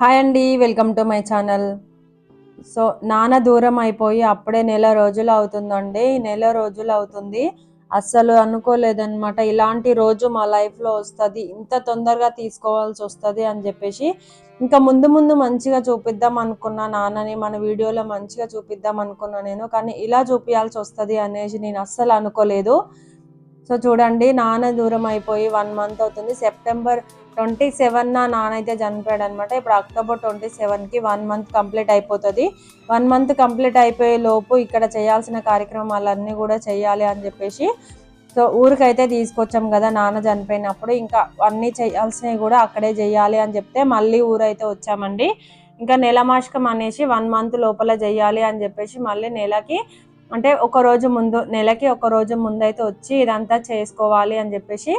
Hi అండి welcome to my channel. So నాన్న దూరం అయిపోయి అప్పుడే నెల రోజులు అవుతుందండి. నెల రోజులు అవుతుంది. అస్సలు అనుకోలేదన్నమాట. ఇలాంటి రోజు మా లైఫ్లో వస్తుంది. ఇంత తొందరగా తీసుకోవాల్సి వస్తుంది అని చెప్పేసి ఇంకా ముందు ముందు మంచిగా చూపిద్దాం అనుకున్నా నాన్నని మన వీడియోలో మంచిగా చూపిద్దాం అనుకున్నా నేను. కానీ ఇలా చూపించాల్సి వస్తుంది అనేసి నేను అస్సలు అనుకోలేదు. సో చూడండి నాన్న దూరం అయిపోయి వన్ మంత్ అవుతుంది. సెప్టెంబర్ ట్వంటీ సెవెన్ నా నాన్న అయితే చనిపోయాడు అనమాట ఇప్పుడు అక్టోబర్ ట్వంటీ సెవెన్కి వన్ మంత్ కంప్లీట్ అయిపోతుంది. వన్ మంత్ కంప్లీట్ అయిపోయే లోపు ఇక్కడ చేయాల్సిన కార్యక్రమాలన్నీ కూడా చేయాలి అని చెప్పేసి సో ఊరికైతే తీసుకొచ్చాం కదా నాన్న చనిపోయినప్పుడు. ఇంకా అన్నీ చేయాల్సినవి కూడా అక్కడే చేయాలి అని చెప్తే మళ్ళీ ఊరైతే వచ్చామండి. ఇంకా నెలమాషకం అనేసి వన్ మంత్ లోపల చేయాలి అని చెప్పేసి మళ్ళీ నెలకి అంటే ఒక రోజు ముందు నెలకి ఒక రోజు ముందు అయితే వచ్చి ఇదంతా చేసుకోవాలి అని చెప్పేసి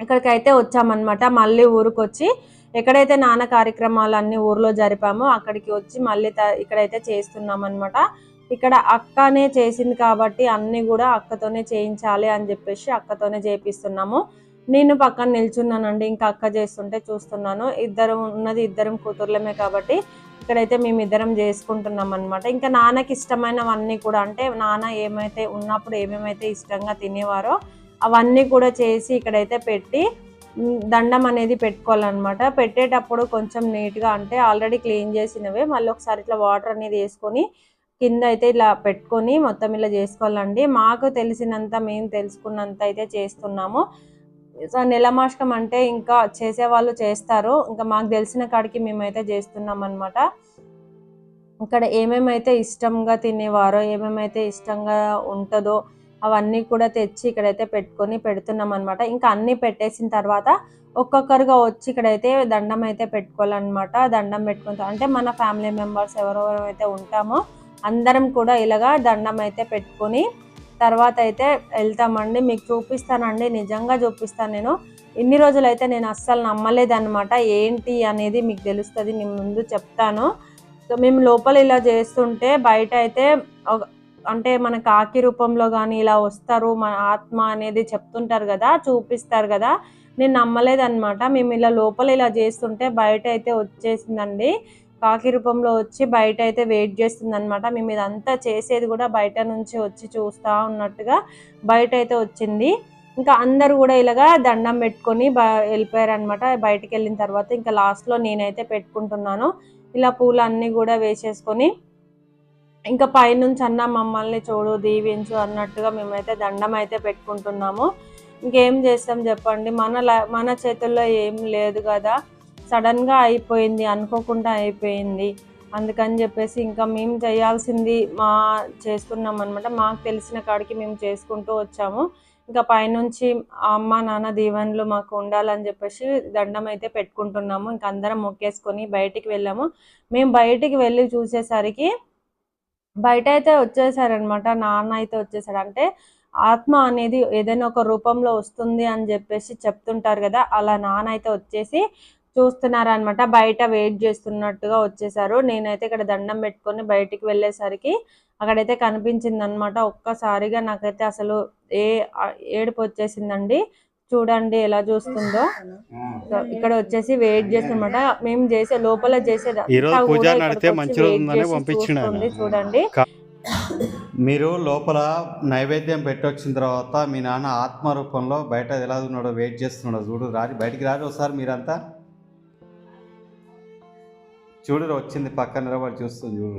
ఇక్కడికైతే వచ్చామన్నమాట. మళ్ళీ ఊరికి వచ్చి ఎక్కడైతే నాన్న కార్యక్రమాలు అన్ని ఊర్లో జరిపామో అక్కడికి వచ్చి మళ్ళీ ఇక్కడైతే చేస్తున్నాం అనమాట ఇక్కడ అక్కనే చేసింది కాబట్టి అన్నీ కూడా అక్కతోనే చేయించాలి అని చెప్పేసి అక్కతోనే చేపిస్తున్నాము. నేను పక్కన నిల్చున్నానండి ఇంకా అక్క చేస్తుంటే చూస్తున్నాను. ఇద్దరం ఉన్నది ఇద్దరం కూతుర్లమే కాబట్టి ఇక్కడైతే మేము ఇద్దరం చేసుకుంటున్నాం అనమాట ఇంకా నాన్నకి ఇష్టమైనవన్నీ కూడా అంటే నాన్న ఏమైతే ఉన్నప్పుడు ఏమేమైతే ఇష్టంగా తినేవారో అవన్నీ కూడా చేసి ఇక్కడైతే పెట్టి దండం అనేది పెట్టుకోవాలన్నమాట. పెట్టేటప్పుడు కొంచెం నీట్గా అంటే ఆల్రెడీ క్లీన్ చేసినవే మళ్ళీ ఒకసారి ఇట్లా వాటర్ అనేది వేసుకొని కింద అయితే ఇలా పెట్టుకొని మొత్తం ఇలా చేసుకోవాలండి. మాకు తెలిసినంత మేము తెలుసుకున్నంత అయితే చేస్తున్నాము. సో నెలమాషకం అంటే ఇంకా చేసేవాళ్ళు చేస్తారు. ఇంకా మాకు తెలిసిన కాడికి మేమైతే చేస్తున్నాం అనమాట ఇక్కడ ఏమేమైతే ఇష్టంగా తినేవారో ఏమేమైతే ఇష్టంగా ఉంటుందో అవన్నీ కూడా తెచ్చి ఇక్కడైతే పెట్టుకొని పెడుతున్నాం అనమాట ఇంకా అన్నీ పెట్టేసిన తర్వాత ఒక్కొక్కరుగా వచ్చి ఇక్కడైతే దండం అయితే పెట్టుకోవాలన్నమాట. దండం పెట్టుకుంటాం అంటే మన ఫ్యామిలీ మెంబర్స్ ఎవరెవరైతే ఉంటామో అందరం కూడా ఇలాగా దండం అయితే పెట్టుకొని తర్వాత అయితే వెళ్తామండి. మీకు చూపిస్తానండి నిజంగా చూపిస్తాను నేను. ఇన్ని రోజులైతే నేను అస్సలు నమ్మలేదన్నమాట. ఏంటి అనేది మీకు తెలుస్తుంది నేను ముందు చెప్తాను. సో మేము లోపల ఇలా చేస్తుంటే బయట అయితే అంటే మన కాకి రూపంలో కానీ ఇలా వస్తారు మన ఆత్మ అనేది చెప్తుంటారు కదా చూపిస్తారు కదా నేను నమ్మలేదన్నమాట. మేము ఇలా లోపల ఇలా చేస్తుంటే బయట అయితే వచ్చేసిందండి. కాకి రూపంలో వచ్చి బయట అయితే వెయిట్ చేస్తుంది అనమాట మేము ఇదంతా చేసేది కూడా బయట నుంచి వచ్చి చూస్తా ఉన్నట్టుగా బయట అయితే వచ్చింది. ఇంకా అందరూ కూడా ఇలాగా దండం పెట్టుకొని బ వెళ్ళిపోయారు అనమాట వెళ్ళిన తర్వాత ఇంకా లాస్ట్లో నేనైతే పెట్టుకుంటున్నాను. ఇలా పూలు అన్నీ కూడా వేసేసుకొని ఇంకా పైనుంచి అన్న మమ్మల్ని చూడు దీవించు అన్నట్టుగా మేమైతే దండం అయితే పెట్టుకుంటున్నాము. ఇంకేం చేస్తాం చెప్పండి? మన మన చేతుల్లో ఏం లేదు కదా. సడన్గా అయిపోయింది అనుకోకుండా అయిపోయింది. అందుకని చెప్పేసి ఇంకా మేము చేయాల్సింది మా చేస్తున్నాం అనమాట మాకు తెలిసిన కాడికి మేము చేసుకుంటూ వచ్చాము. ఇంకా పైనుంచి అమ్మ నాన్న దీవెనలు మాకు ఉండాలని చెప్పేసి దండం అయితే పెట్టుకుంటున్నాము. ఇంకా అందరం మొక్కేసుకొని బయటికి వెళ్ళాము. మేము బయటికి వెళ్ళి చూసేసరికి బయట అయితే వచ్చేసారనమాట నాన్న అయితే వచ్చేసాడు. అంటే ఆత్మ అనేది ఏదైనా ఒక రూపంలో వస్తుంది అని చెప్పేసి చెప్తుంటారు కదా అలా నాన్న అయితే వచ్చేసి చూస్తున్నారనమాట బయట వెయిట్ చేస్తున్నట్టుగా వచ్చేసారు. నేనైతే ఇక్కడ దండం పెట్టుకొని బయటికి వెళ్ళేసరికి అక్కడైతే కనిపించింది అనమాట ఒక్కసారిగా నాకైతే అసలు ఏ ఏడుపు వచ్చేసిందండి. చూడండి ఎలా చూస్తుందో. సో ఇక్కడ వచ్చేసి వెయిట్ చేస్తున్నమాట మేము చేసే లోపల చేసే ఈ రోజు పూజ నడితే మంచి రోజు ఉందని పంపించిన ఆయన. చూడండి. మీరు లోపల నైవేద్యం పెట్టొచ్చిన తర్వాత మీ నాన్న ఆత్మ రూపంలో బయట ఎలా ఉన్నాడో వెయిట్ చేస్తున్నాడో చూడు. రారి బయటికి రారి ఒకసారి మీరంతా. చూడు వచ్చింది పక్కన నిలబడి చూస్తుంది చూడు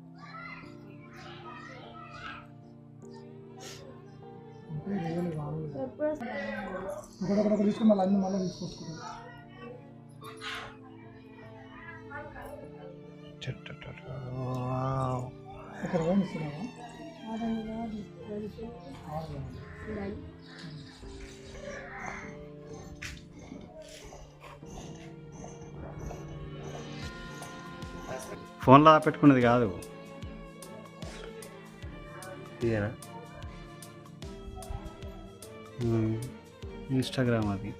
ఒకటొకటి తీసుకుని మళ్ళీ అన్ని మళ్ళీ ఇక్కడ ఇస్తున్నావా ఫోన్లో పెట్టుకున్నది కాదు. ఇదేనా Hmm. इंस्टाग्राम आदि